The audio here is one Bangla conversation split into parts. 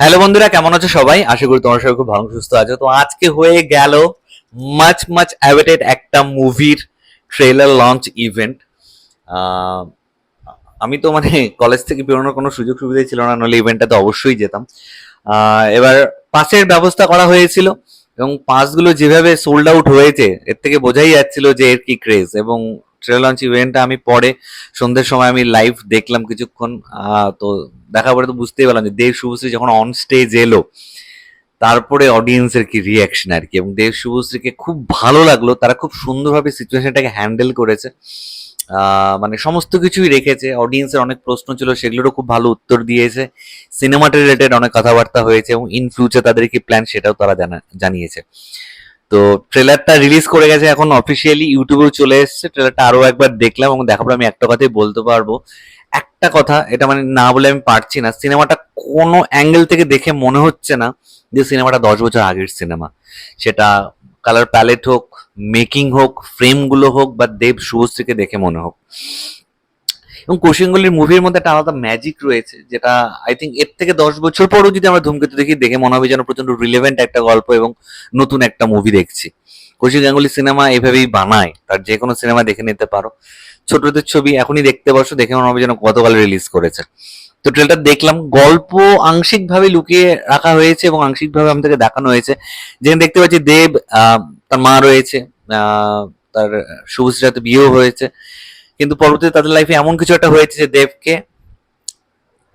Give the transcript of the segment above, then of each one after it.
হ্যালো বন্ধুরা, কেমন আছো সবাই? আশা করি তোমার সবাই খুব ভালো, সুস্থ আছো। তো আজকে হয়ে গেল মাচ মাচ অ্যাভেটেড একটা মুভির ট্রেলার লঞ্চ ইভেন্ট আমি তো মানে কলেজ থেকে বেরোনোর কোনো সুযোগ সুবিধা ছিল না নাহলে ইভেন্টটাতে অবশ্যই যেতাম। এবার পাসের ব্যবস্থা করা হয়েছিল এবং পাসগুলো যেভাবে সোল্ড আউট হয়েছে, এর থেকে বোঝাই যাচ্ছিল যে এর কি ক্রেজ এবং ট্রেলার লঞ্চ ইভেন্টটা আমি পরে সন্ধ্যের সময় আমি লাইভ দেখলাম কিছুক্ষণ তো দেখার পরে তো বুঝতেই পারলাম যে দেব শুভশ্রী যখন অন স্টেজ এলো, তারপরে অডিয়েন্সের কি রিয়াকশন আর কি? এবং দেব শুভশ্রীকে খুব ভালো লাগল, তারা খুব সুন্দরভাবে সিচুয়েশনটাকে হ্যান্ডেল করেছে। মানে সমস্ত কিছুই রেখেছে। অডিয়েন্সের অনেক প্রশ্ন ছিল, সেগুলোরও খুব ভালো উত্তর দিয়েছে। সিনেমাটা রিলেটেড অনেক কথাবার্তা হয়েছে এবং ইন ফিউচার তাদের কি প্ল্যান সেটাও তারা জানা- জানিয়েছে। তো ট্রেলারটা রিলিজ করে গেছে এখন অফিসিয়ালি ইউটিউবেও চলে এসেছে। ট্রেলারটা আরও একবার দেখলাম এবং দেখার পর আমি একটা কথাই বলতে পারব। একটা কথা, এটা মানে না বলে আমি পারছি না। সিনেমাটা কোনো অ্যাঙ্গেল থেকে দেখে মনে হচ্ছে না যে সিনেমাটা দশ বছর আগের সিনেমা। সেটা কালার প্যালেট হোক মেকিং হোক ফ্রেমগুলো হোক বা দেব শুভশ্রীকে দেখে মনে হোক। এবং কৌশিকগুলির মুভির মধ্যে একটা আলাদা ম্যাজিক রয়েছে, যেটা আই থিঙ্ক এর থেকে দশ বছর পরও যদি আমরা ধূমকেতু দেখি, দেখে মনে হবে যেন প্রচণ্ড রিলেভেন্ট একটা গল্প এবং নতুন একটা মুভি দেখছি। কৌশিক গাঙ্গুলি সিনেমা এভাবেই বানায়, তার যে কোনো সিনেমা দেখে নিতে পারো। ছোটদের ছবি এখনই দেখতে বসো, দেখে মনে হবে যেন গতকাল রিলিজ করেছে। তো ট্রেলটা দেখলাম, গল্প আংশিকভাবে লুকিয়ে রাখা হয়েছে এবং আংশিকভাবে আমাদেরকে দেখানো হয়েছে। যেখানে দেখতে পাচ্ছি দেব তার মা রয়েছে তার শুভশ্রীর সাথে বিয়েও হয়েছে। কিন্তু পরবর্তীতে তাদের লাইফে এমন কিছু একটা হয়েছে যে দেবকে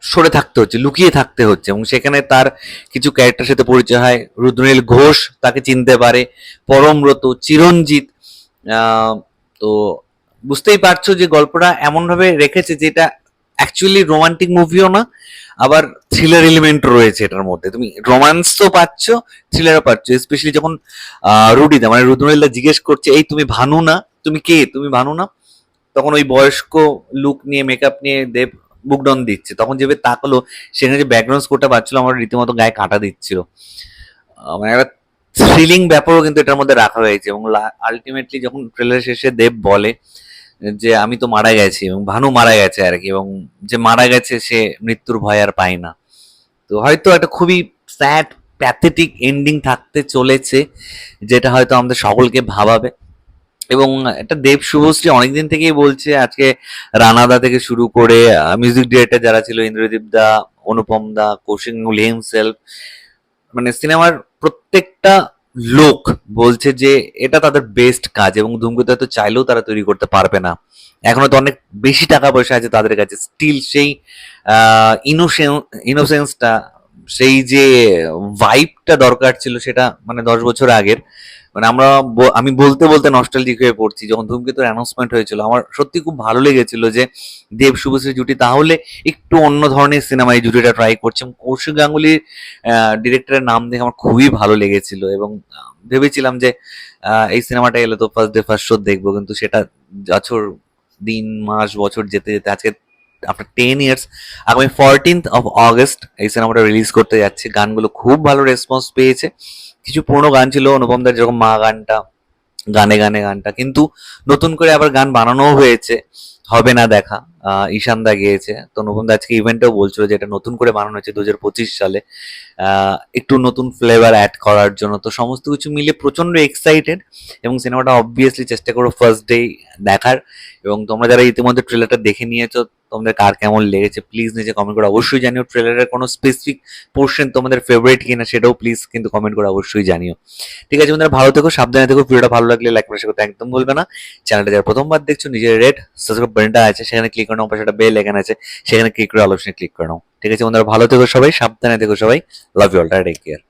সরে থাকতে হচ্ছে, লুকিয়ে থাকতে হচ্ছে এবং সেখানে তার কিছু ক্যারেক্টার সাথে পরিচয় হয়। রুদ্রনীল ঘোষ তাকে চিনতে পারে, পরমব্রত, চিরঞ্জিত তো বুঝতেই পারছ যে গল্পটা এমন ভাবে রেখেছে যেটা অ্যাকচুয়ালি রোমান্টিক মুভিও না, আবার থ্রিলার এলিমেন্ট রয়েছে এটার মধ্যে। তুমি রোমান্স তো পাচ্ছ থ্রিলারও পাচ্ছ স্পেশালি যখন রুডিদা মানে রুদ্রনীলদা জিজ্ঞেস করছে, এই তুমি ভানু না? তুমি কে? তুমি ভানু না? তখন ওই বয়স্ক লুক নিয়ে মেকআপ নিয়ে দেব বুকডন দিচ্ছে। তখন যেভাবে তাকালো, সেখানে যে ব্যাকগ্রাউন্ড স্কোরটা পাচ্ছিল, আমার রীতিমতো গায়ে কাটা দিচ্ছিল। মানে একটা থ্রিলিং ব্যাপারও কিন্তু এটার মধ্যে রাখা হয়েছে এবং আলটিমেটলি যখন ট্রেলার শেষে দেব বলে যে, আমি তো মারা গেছি এবং ভানু মারা গেছে আর কি, এবং যে মারা গেছে, সে মৃত্যুর ভয় আর পায় না। তো হয়তো একটা খুবই স্যাড প্যাথেটিক এন্ডিং থাকতে চলেছে, যেটা হয়তো আমাদের সকলকে ভাবাবে। এবং এটা দেব শুভশ্রী অনেকদিন থেকেই বলছে, আজকে রানাদা থেকে শুরু করে মিউজিক ডিরেক্টর যারা ছিল, ইন্দ্রদীপ দা, অনুপম দা, কৌশিক গাঙ্গুলি হিমসেলফ মানে সিনেমার প্রত্যেকটা লোক বলছে যে এটা তাদের বেস্ট কাজ এবং ধূমকেতু হয়তো চাইলেও তারা তৈরি করতে পারবে না। এখনও তো অনেক বেশি টাকা পয়সা আছে তাদের কাছে। স্টিল সেই ইনোসেন্সটা সেই যে ভাইবটা দরকার ছিল সেটা মানে দশ বছর আগের। মানে আমরা আমি বলতে বলতে নস্টালজিক হয়ে পড়ছি, যখন ধূমকেতুর অ্যানাউন্সমেন্ট হয়েছিল, আমার সত্যি খুব ভালো লেগেছিল যে দেব শুভশ্রী জুটি, তাহলে একটু অন্য ধরনের সিনেমা এই জুটিটা ট্রাই করছে এবং কৌশিক গাঙ্গুলির ডিরেক্টরের নাম দেখে আমার খুবই ভালো লেগেছিল এবং ভেবেছিলাম যে এই সিনেমাটা এলে তো ফার্স্ট ডে ফার্স্ট শো দেখব, কিন্তু সেটা বছর, দিন, মাস, বছর যেতে যেতে আজকে আফটার টেন ইয়ার্স আগামী ফোরটিন্থ অফ অগস্ট এই সিনেমাটা রিলিজ করতে যাচ্ছে। গানগুলো খুব ভালো রেসপন্স পেয়েছে। কিছু পুরোনো গান ছিল, অনুপমদার যেরকম মা গানটা, গানে গানে গানটা, কিন্তু নতুন করে আবার গান বানানোও হয়েছে। হবে না দেখা। ঈশান দা গিয়েছে। তো অনুপম দা আজকে ইভেন্টেও বলছিল যে এটা নতুন করে বানানো হয়েছে দু হাজার পঁচিশ সালে। একটু নতুন ফ্লেভার অ্যাড করার জন্য। তো সমস্ত কিছু মিলে প্রচণ্ড এক্সাইটেড এবং সিনেমাটা অবভিয়াসলি চেষ্টা করো ফার্স্ট ডে দেখার। এবং তোমরা যারা ইতিমধ্যে ট্রেলারটা দেখে নিয়েছো তোমাদের কার কেমন লেগেছে? প্লিজ নিজে কমেন্ট করে অবশ্যই জানিও। ট্রেলারের কোনো স্পেসিফিক পোর্শন তোমাদের ফেভারিট কিনা সেটাও প্লিজ কিন্তু কমেন্ট করে অবশ্যই জানিও। ঠিক আছে বন্ধুরা, ভালো থেকো, সাবধানে থেকো, ভিডিওটা ভালো লাগলে লাইক করে করতে একদম ভুলবে না। চ্যানেলটা যারা প্রথমবার দেখছ, নিজের রেড সাবস্ক্রাইব বাটনটা আছে, সেখানে ক্লিক করে নাও, পাশে একটা বেল এখানে আছে, সেখানে ক্লিক করে অল অপশনে ক্লিক করে নাও। ঠিক আছে বন্ধুরা, ভালো থেকো সবাই, সাবধানে থেকো সবাই। Love you all take care